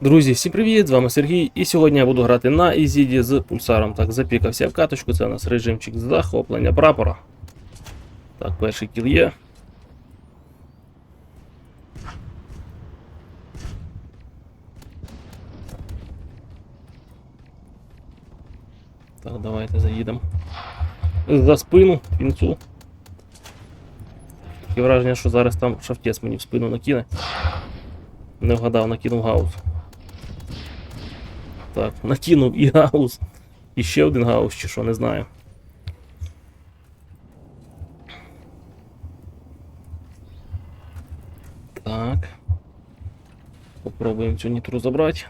Друзі, всім привіт! З вами Сергій. І сьогодні я буду грати на Ізіді з пульсаром. Так, запікався в каточку. Це у нас режимчик захоплення прапора. Так, перший кіл є. Так, давайте заїдемо. За спину, кінцу. Таке враження, що зараз там шахтець мені в спину накине. Не вгадав, накинув гаус. Так, накинув і гаус. І ще один гаус, чи що, не знаю. Так. Попробуємо цю нітру забрати.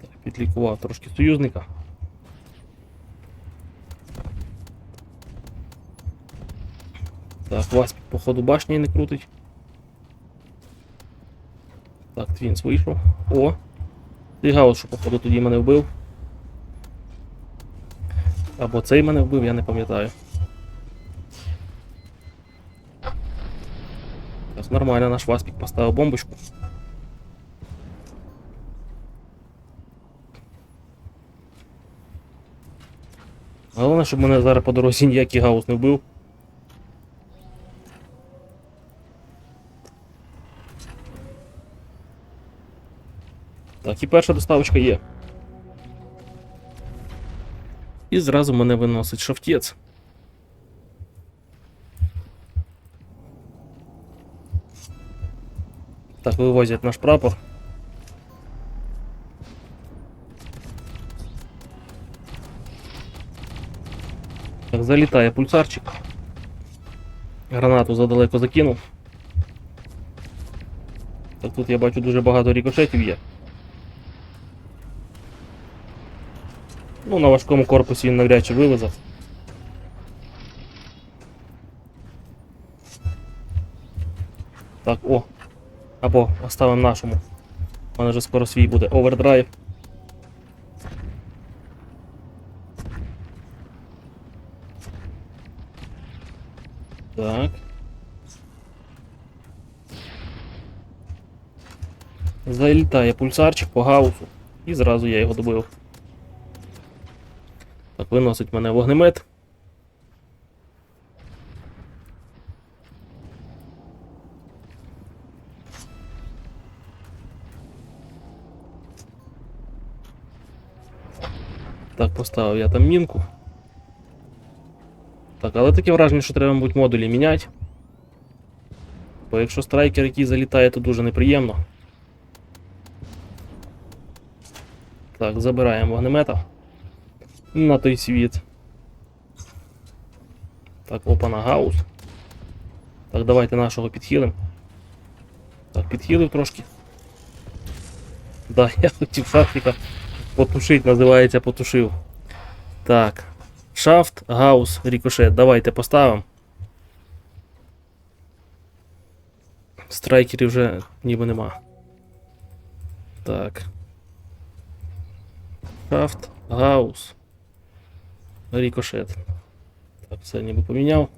Так, підлікував трошки союзника. Так, Васпік, походу, башні не крутить. Так, Твінс вийшов. О! Ти гаус, що, походу, тоді мене вбив. Або цей мене вбив, я не пам'ятаю. Так, нормально, наш Васпік поставив бомбочку. Головне, щоб мене зараз по дорозі ніякий гаус не вбив. Так, і перша доставочка є. І зразу мене виносить шафтець. Так, вивозять наш прапор. Так, залітає пульсарчик. Гранату задалеко закинув. Так тут я бачу дуже багато рікошетів є. Ну, на важкому корпусі він навряд чи вилезе. Так, о. Або оставимо нашому. У мене вже скоро свій буде овердрайв. Так. Залітає пульсарчик по гаусу. І зразу я його добив. Виносить мене вогнемет. Так, поставив я там мінку. Так, але таке враження, що треба, мабуть, модулі міняти. Бо якщо страйкер, який залітає, то дуже неприємно. Так, забираємо вогнемета на той світ. Так, опа на гаус. Так, давайте нашого підхилим. Так, підхилив трошки. Да, я хотів шафтика потушить, називається потушив. Так. Шафт, гаус, рікошет. Давайте поставимо. Страйкерів вже ніби нема. Так. Шафт, гаус. Рікошет. Так, все ніби поміняв.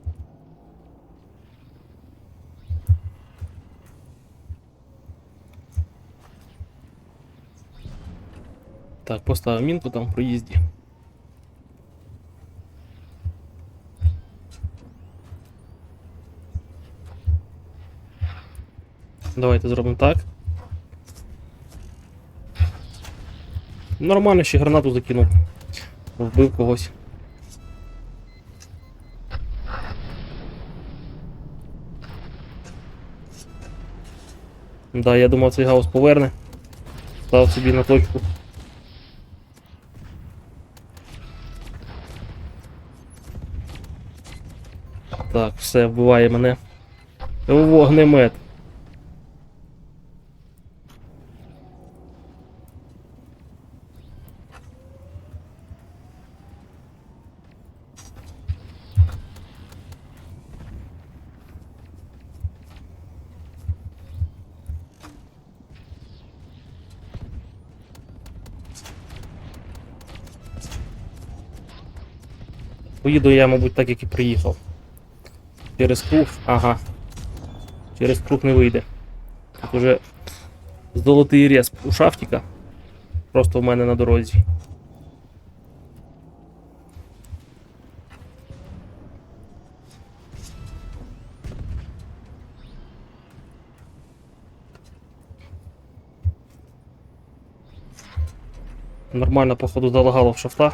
Так, поставив мінку там в проїзді. Давайте зробимо так. Нормально ще гранату закинув. Вбив когось. Да, я думав цей гаус поверне. Став собі на точку. Так, все, вбиває мене. Вогнемет. Поїду я, мабуть, так, як і приїхав. Через круг. Ага. Через круг не вийде. Тут уже золотий рез у шафтіка. Просто в мене на дорозі. Нормально, походу, залагало в шафтах.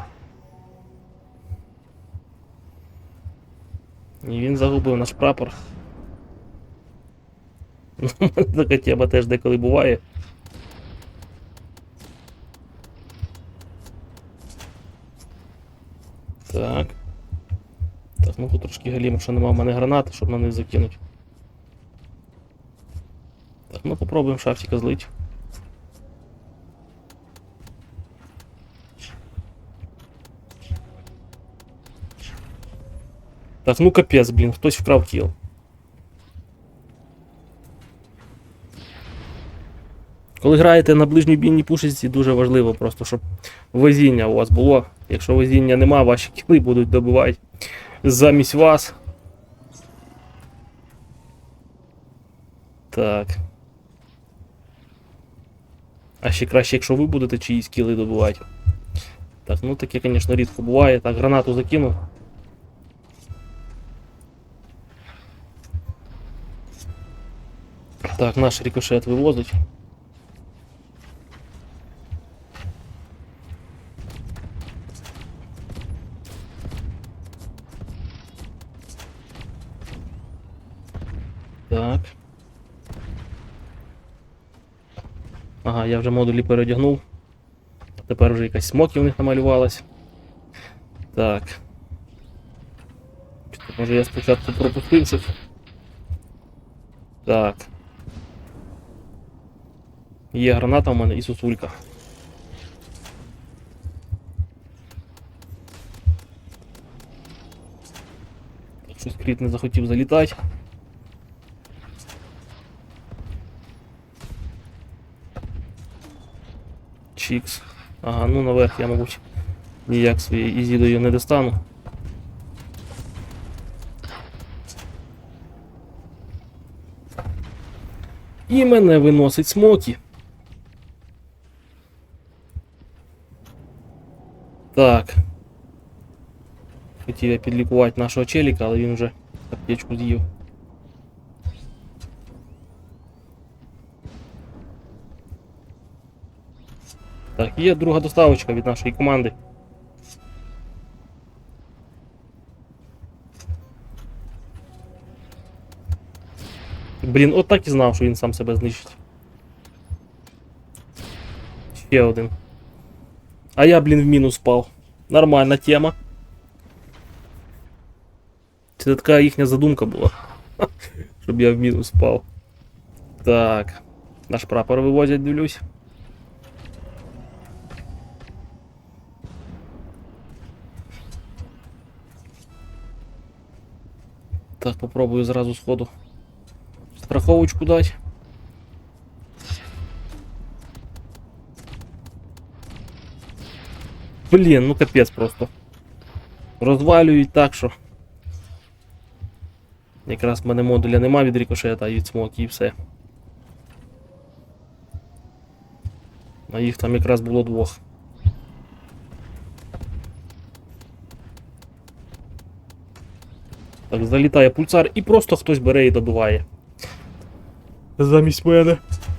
І наш прапор. Така тема теж деколи буває. Так. Так, ну тут трошки галімо, що нема в мене гранати, щоб на них закинути. Так, ну попробуємо шафтика злить. Так, ну капець, блін, хтось вкрав кіл. Коли граєте на ближній бійній пушечці, дуже важливо просто, щоб везіння у вас було. Якщо везіння нема, ваші кіли будуть добивати замість вас. Так. А ще краще, якщо ви будете чиїсь кіли добивати. Так, ну таке, звісно, рідко буває. Так, гранату закинув. Так, наш рикошет вивозить. Так. Ага, я вже модулі переодягнув. Тепер вже якась смокі в них намалювалась. Так. Може я спочатку пропустив щось? Так. Є граната у мене і сосулька. Щось кріт не захотів залітати. Чікс. Ага, ну наверх я, мабуть, ніяк своєю ізідою не достану. І мене виносить смокі. Так. Хотів я підлікувати нашого челіка, але він вже аптечку з'їв. Так, є друга доставочка від нашої команди. Блін, от так і знав, що він сам себе знищить. Ще один. А я, блін, в мінус впав. Нормальна тема. Це така їхня задумка була. Щоб я в мінус впав. Так. Наш прапор вивозять, дивлюсь. Так, попробую зразу сходу страховочку дать. Блін, ну капець просто. Розвалюють так, що. Якраз в мене модуля нема від рикошета, а від смоки і все. А їх там якраз було двох. Так, залітає пульсар і просто хтось бере і добиває. Замість мене.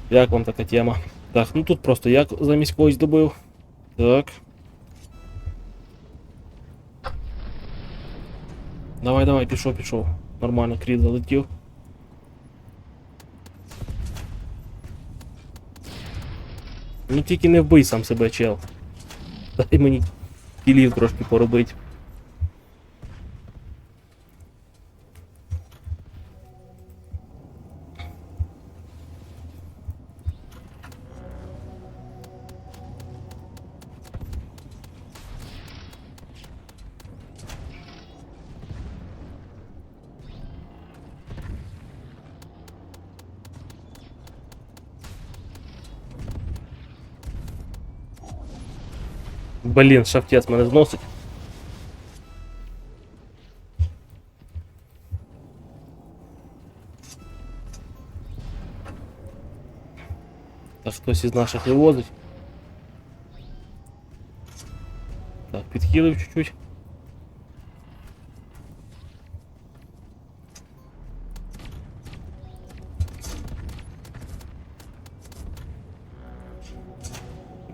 Як вам така тема? Так, ну тут просто як замість когось добив. Так. Давай, давай, пішов, пішов. Нормально, кріт залетів. Ну тільки не вбий сам себе, чел. Дай мені кілів трошки поробити. Блин, шафтець мене зносить. Та хтось из наших вивозить. Так, підхилив чуть-чуть.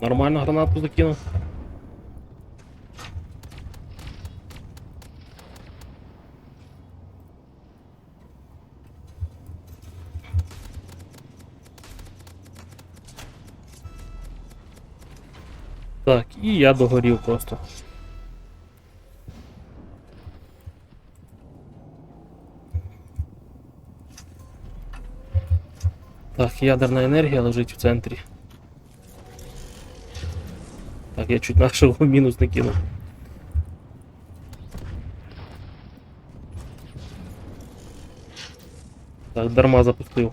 Нормально гранату закинул. І я догорів просто. Так, ядерна енергія лежить в центрі. Так, я чуть нашого мінус не кинув. Так, дарма запустив.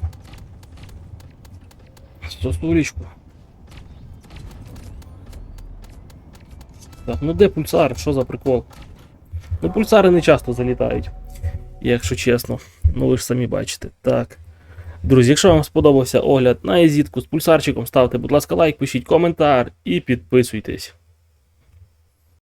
Сосулечку. Так, ну де пульсар? Що за прикол? Ну, пульсари не часто залітають, якщо чесно. Ну ви ж самі бачите. Так. Друзі, якщо вам сподобався огляд на езітку з пульсарчиком, ставте, будь ласка, лайк, пишіть коментар і підписуйтесь.